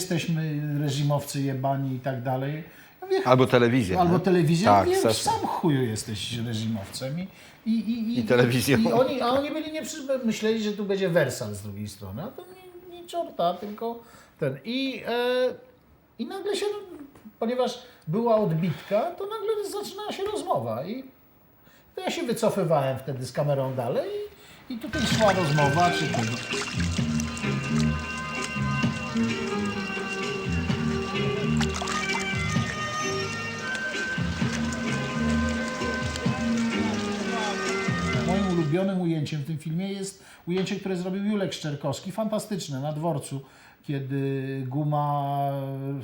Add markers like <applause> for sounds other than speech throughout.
jesteśmy reżimowcy jebani i tak dalej. Ja mówię, Albo telewizja. Albo nie? telewizja. Tak, Tak, też. sam chuju jesteś reżimowcem. I, i, i, I telewizją. I oni, a oni byli nie przy, myśleli, że tu będzie wersal z drugiej strony. A to nie, nie czorta, tylko ten. I, e, I nagle się, ponieważ była odbitka, to nagle zaczynała się rozmowa. I to ja się wycofywałem wtedy z kamerą dalej. I, i tutaj szła rozmowa. Czy tego. Ulubionym ujęciem w tym filmie jest ujęcie, które zrobił Julek Szczerkowski, fantastyczne, na dworcu, kiedy Guma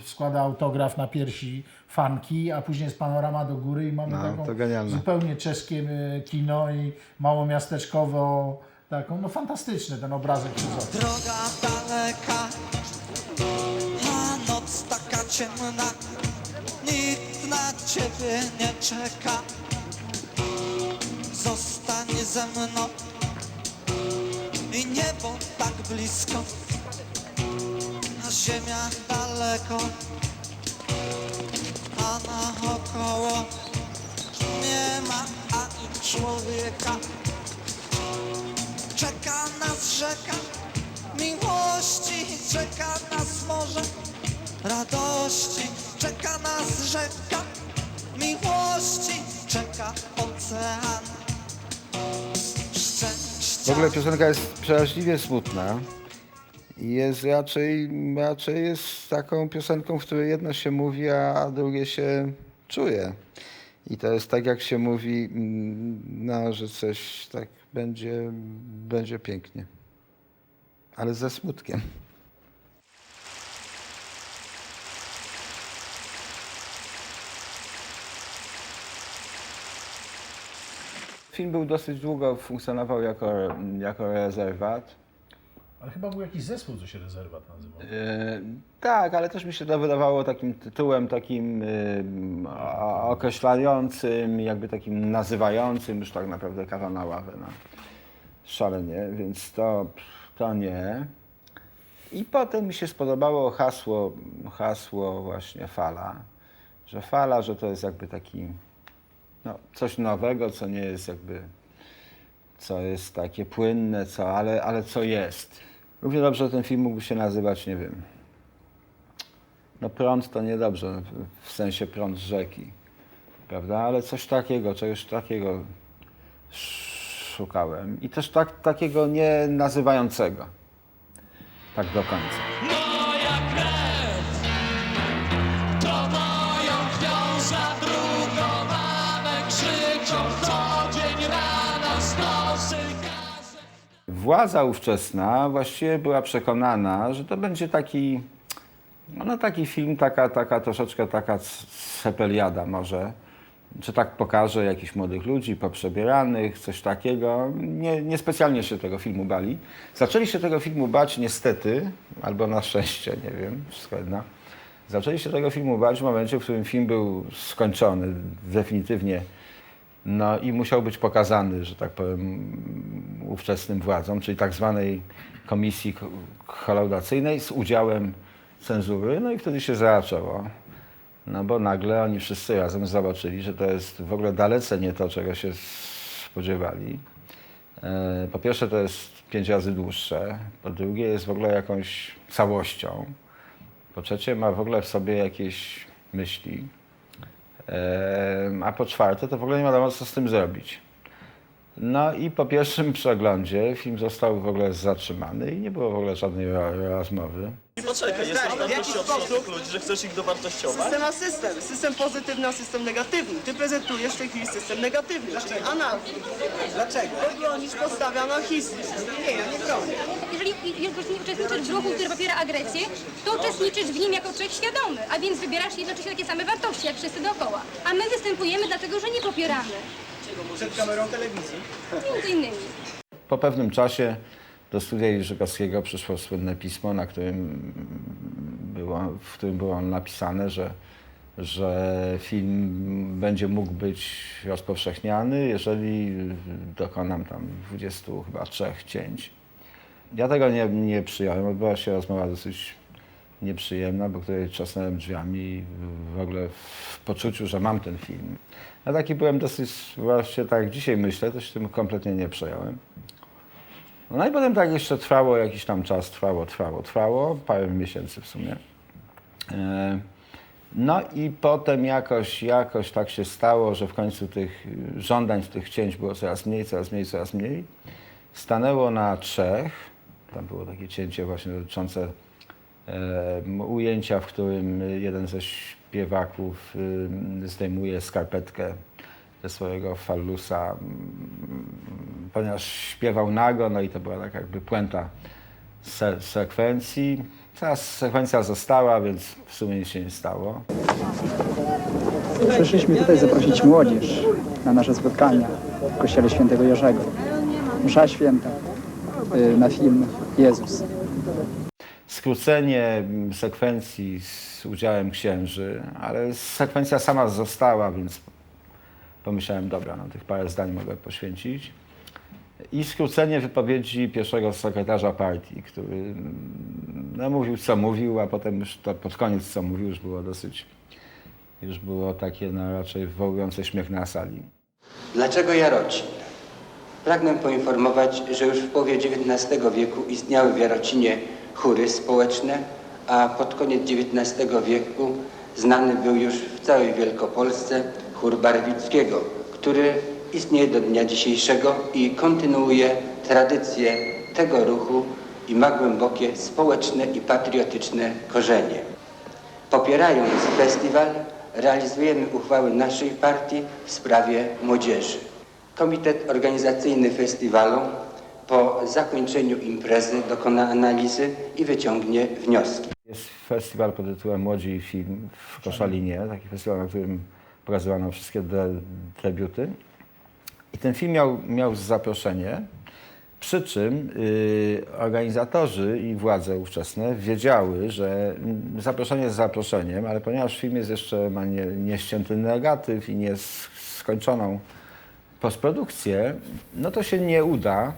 składa autograf na piersi fanki, a później jest panorama do góry i mamy No, taką zupełnie czeskie e, kino i małomiasteczkową taką, no fantastyczny ten obrazek. Droga daleka, a noc taka ciemna, nikt na ciebie nie czeka. Ze mną i niebo tak blisko, a ziemia daleko, a naokoło nie ma ani człowieka. Czeka nas rzeka miłości, czeka nas morze radości, czeka nas rzeka miłości, czeka ocean. W ogóle piosenka jest przeraźliwie smutna i jest raczej, raczej jest taką piosenką, w której jedno się mówi, a drugie się czuje. I to jest tak, jak się mówi, mm, no, że coś tak będzie, będzie pięknie. Ale ze smutkiem. Film był dosyć długo, funkcjonował jako, jako rezerwat. Ale chyba był jakiś zespół, co się rezerwat nazywał. E, tak, ale też mi się to wydawało takim tytułem, takim o- określającym, jakby takim nazywającym już tak naprawdę kawa na ławę. No. Szalenie, więc to, to nie. I potem mi się spodobało hasło, hasło właśnie fala, że fala, że to jest jakby taki no, coś nowego, co nie jest jakby co jest takie płynne, co, ale, ale co jest. Równie dobrze ten film mógłby się nazywać, nie wiem, no prąd to niedobrze, w- sensie prąd rzeki, prawda, ale coś takiego, czegoś takiego sz- szukałem i też tak, takiego nie nazywającego, tak do końca. Władza ówczesna właściwie była przekonana, że to będzie taki, no taki film, taka, taka troszeczkę taka sepeliada może, czy tak pokaże jakichś młodych ludzi poprzebieranych, coś takiego. Nie, niespecjalnie się tego filmu bali. Zaczęli się tego filmu bać niestety, albo na szczęście, nie wiem, wszystko jedno. Zaczęli się tego filmu bać w momencie, w którym film był skończony definitywnie no i musiał być pokazany, że tak powiem, ówczesnym władzom, czyli tak zwanej komisji ko- kolaudacyjnej z udziałem cenzury. No i wtedy się zaczęło. No bo nagle oni wszyscy razem zobaczyli, że to jest w ogóle dalece nie to, czego się spodziewali. E, Po pierwsze to jest pięć razy dłuższe, po drugie jest w ogóle jakąś całością, po trzecie ma w ogóle w sobie jakieś myśli, A po czwarte, to w ogóle nie wiadomo, co z tym zrobić. No i po pierwszym przeglądzie film został w ogóle zatrzymany i nie było w ogóle żadnej ro- rozmowy. I poczekaj, jesteś Tak, w jaki sposób? ludzi, że chcesz ich dowartościować? System a system. System pozytywny, a system negatywny. Ty prezentujesz w tej chwili system negatywny, czyli anarchię. Dlaczego? Bo bronisz podstawy anarchizmu. Nie, ja nie bronię. Jeżeli jeżeli uczestniczysz w ruchu, który popiera agresję, to uczestniczysz w nim jako człowiek świadomy, a więc wybierasz jednocześnie takie same wartości jak wszyscy dookoła. A my występujemy dlatego, że nie popieramy. Przed kamerą telewizji. Między innymi. Po pewnym czasie do studia Jerzykowskiego przyszło słynne pismo, na którym było, w którym było napisane, że, że film będzie mógł być rozpowszechniany, jeżeli dokonam tam 20 chyba trzech cięć. Ja tego nie, nie przyjąłem. Odbyła się rozmowa dosyć nieprzyjemna, bo której trzasnąłem drzwiami w ogóle w poczuciu, że mam ten film. Ja taki byłem dosyć, właśnie tak jak dzisiaj myślę, to się tym kompletnie nie przejąłem. No i potem tak jeszcze trwało jakiś tam czas, trwało, trwało, trwało, parę miesięcy w sumie. E, No i potem jakoś, jakoś tak się stało, że w końcu tych żądań, tych cięć było coraz mniej, coraz mniej, coraz mniej. Stanęło na trzech. Tam było takie cięcie właśnie dotyczące ujęcia, w którym jeden ze śpiewaków zdejmuje skarpetkę ze swojego fallusa, ponieważ śpiewał nago, no i to była tak jakby puenta se sekwencji. Teraz sekwencja została, więc w sumie nic się nie stało. Przyszliśmy tutaj zaprosić młodzież na nasze spotkania w kościele świętego Jerzego. Msza święta y, na film Jezus. Skrócenie mm, sekwencji z udziałem księży, ale sekwencja sama została, więc pomyślałem, dobra, no tych parę zdań mogę poświęcić. I skrócenie wypowiedzi pierwszego sekretarza partii, który mm, no, mówił, co mówił, a potem już to pod koniec, co mówił, już było dosyć, już było takie no, raczej wywołujące śmiech na sali. Dlaczego Jarocin? Pragnę poinformować, że już w połowie XIX wieku istniały w Jarocinie chóry społeczne, a pod koniec XIX wieku znany był już w całej Wielkopolsce chór Barwickiego, który istnieje do dnia dzisiejszego i kontynuuje tradycję tego ruchu i ma głębokie społeczne i patriotyczne korzenie. Popierając festiwal, realizujemy uchwały naszej partii w sprawie młodzieży. Komitet organizacyjny festiwalu zakończeniu imprezy dokona analizy i wyciągnie wnioski. Jest festiwal pod tytułem Młodzi i Film w Koszalinie, taki festiwal, na którym pokazywano wszystkie de debiuty. I ten film miał, miał zaproszenie, przy czym y, organizatorzy i władze ówczesne wiedziały, że mm, zaproszenie jest zaproszeniem, ale ponieważ film jest jeszcze, ma nie, nieścięty negatyw i nie skończoną postprodukcję, no to się nie uda.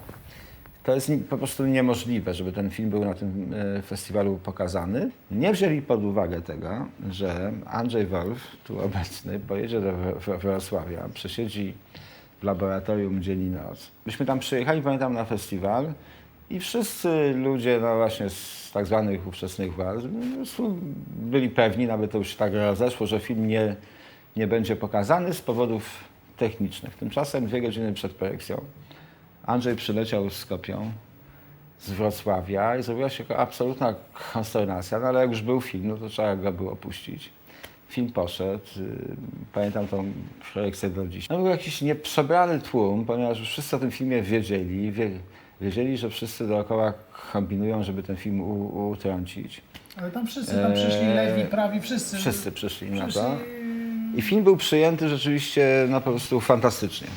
To jest po prostu niemożliwe, żeby ten film był na tym e, festiwalu pokazany. Nie wzięli pod uwagę tego, że Andrzej Wolf, tu obecny, pojedzie do Wro- Wro- Wrocławia, przesiedzi w laboratorium dzień i noc. Myśmy tam przyjechali, pamiętam, na festiwal i wszyscy ludzie, no właśnie z tak zwanych ówczesnych władz, prostu byli pewni, nawet to już tak rozeszło, że film nie, nie będzie pokazany z powodów technicznych. Tymczasem dwie godziny przed projekcją Andrzej przyleciał z kopią z Wrocławia i zrobiła się absolutna konsternacja, no ale jak już był film, no to trzeba go było puścić. Film poszedł, y, pamiętam tą projekcję do dziś. No był jakiś nieprzebrany tłum, ponieważ już wszyscy o tym filmie wiedzieli, wie, wiedzieli, że wszyscy dookoła kombinują, żeby ten film u, utrącić. Ale tam wszyscy tam przyszli, lewi, prawi, wszyscy. Wszyscy przyszli na Przyszli- to. I film był przyjęty rzeczywiście no, po prostu fantastycznie.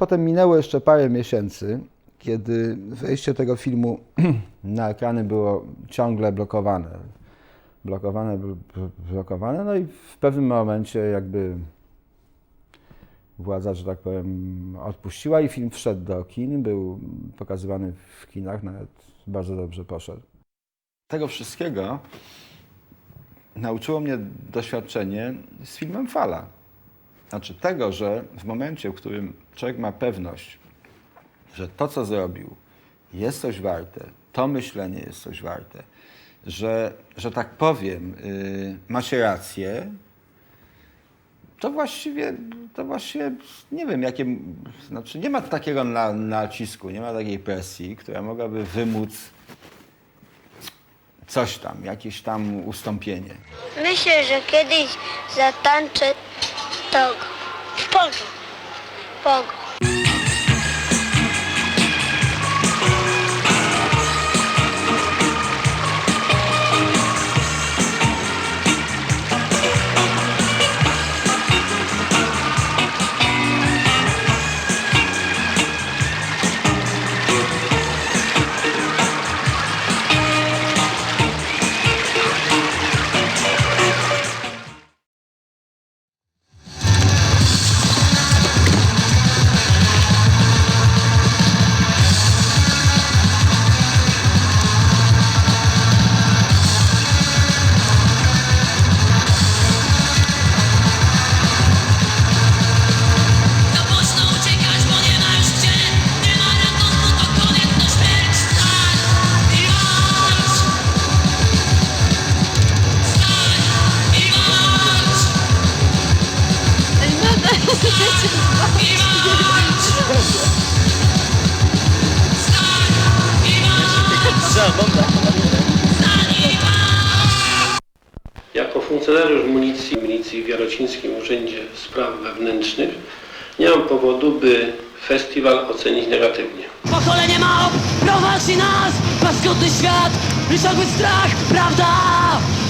Potem minęło jeszcze parę miesięcy, kiedy wejście tego filmu <clears throat> na ekrany było ciągle blokowane. Blokowane, bl- bl- blokowane, no i w pewnym momencie jakby władza, że tak powiem, odpuściła i film wszedł do kin, był pokazywany w kinach, nawet bardzo dobrze poszedł. Tego wszystkiego nauczyło mnie doświadczenie z filmem Fala. Znaczy tego, że w momencie, w którym człowiek ma pewność, że to, co zrobił, jest coś warte, to myślenie jest coś warte, że, że tak powiem, yy, ma się rację, to właściwie, to właściwie nie wiem, jakie, znaczy nie ma takiego na, nacisku, nie ma takiej presji, która mogłaby wymóc coś tam, jakieś tam ustąpienie. Myślę, że kiedyś zatańczę Так, пазл. Пазл. Jarocińskim Urzędzie Spraw Wewnętrznych nie mam powodu, by festiwal ocenić negatywnie. Pokolenie małp prowadzi nas Paskudny świat i strach Prawda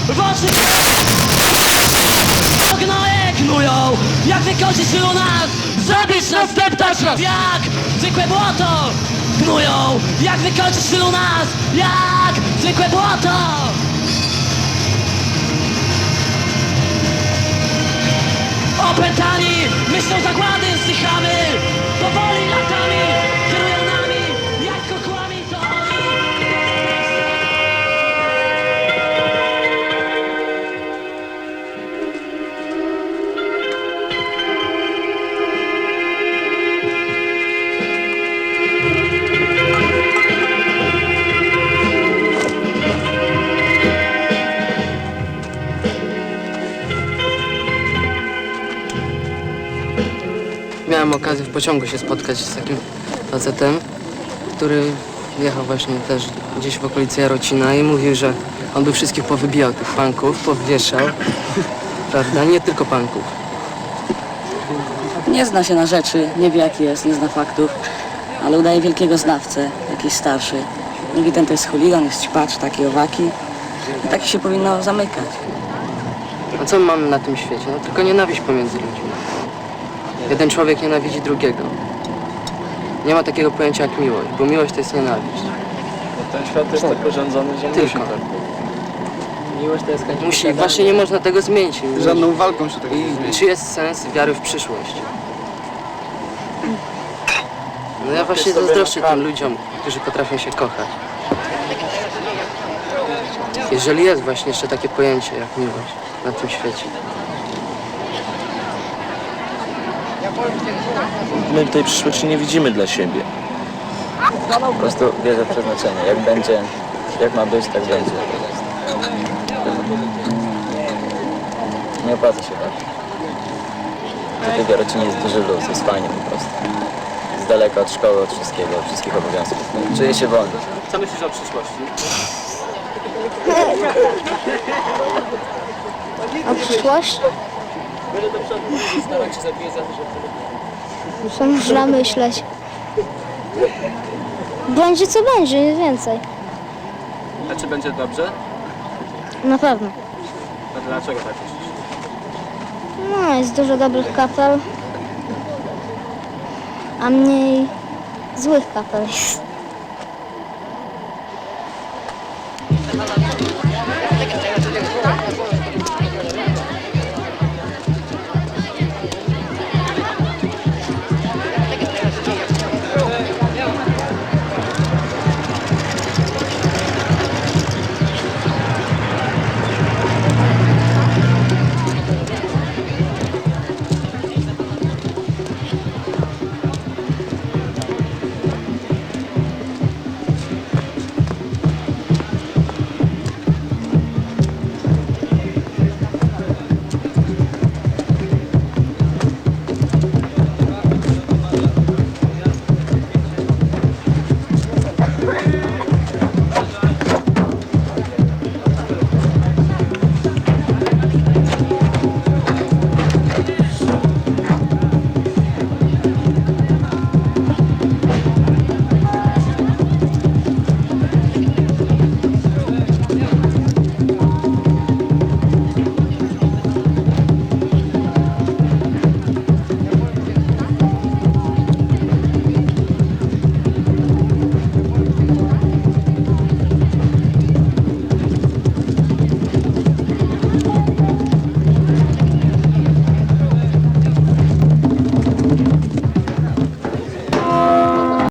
w oczy Gnoje knują Jak wykończyć tylu nas Zabić nas, deptać nas Jak zwykłe błoto Knują Jak wykończyć tylu nas Jak zwykłe błoto Opętani myślą zagłady Zdychamy Miałem okazję w pociągu się spotkać z takim facetem, który jechał właśnie też gdzieś w okolicy Jarocina i mówił, że on by wszystkich powybijał tych panków, powieszał. Prawda? Nie tylko panków. Nie zna się na rzeczy, nie wie jaki jest, nie zna faktów, ale udaje wielkiego znawcę, jakiś starszy. Mówi, ten to jest chuligan, jest ćpacz, taki owaki. I tak się powinno zamykać. A co my mamy na tym świecie? No tylko nienawiść pomiędzy ludźmi. Jeden człowiek nienawidzi drugiego. Nie ma takiego pojęcia jak miłość, bo miłość to jest nienawiść. Ten świat jest tak urządzony, że Tylko. musi tak. Miłość to jest Musi, właśnie nie można tego zmienić. Żadną walką się tego I czy jest sens wiary w przyszłość? No ja właśnie zazdroszczę tym ludziom, którzy potrafią się kochać. Jeżeli jest właśnie jeszcze takie pojęcie jak miłość na tym świecie. My tej przyszłości nie widzimy dla siebie. Po prostu wierzę w przeznaczenie. Jak będzie, jak ma być, tak będzie. Nie opłaca się tak. Tutaj w Jarocinie jest duży luz, jest fajnie po prostu. Z daleka od szkoły, od wszystkiego, od wszystkich obowiązków. Czuję się wolny. Co myślisz o przyszłości? A przyszłość? Starać się zabije za to, że Co można myśleć? Będzie co będzie, nic więcej. A czy będzie dobrze? Na pewno. A dlaczego tak myślisz? No, jest dużo dobrych kapel, a mniej złych kapel jest.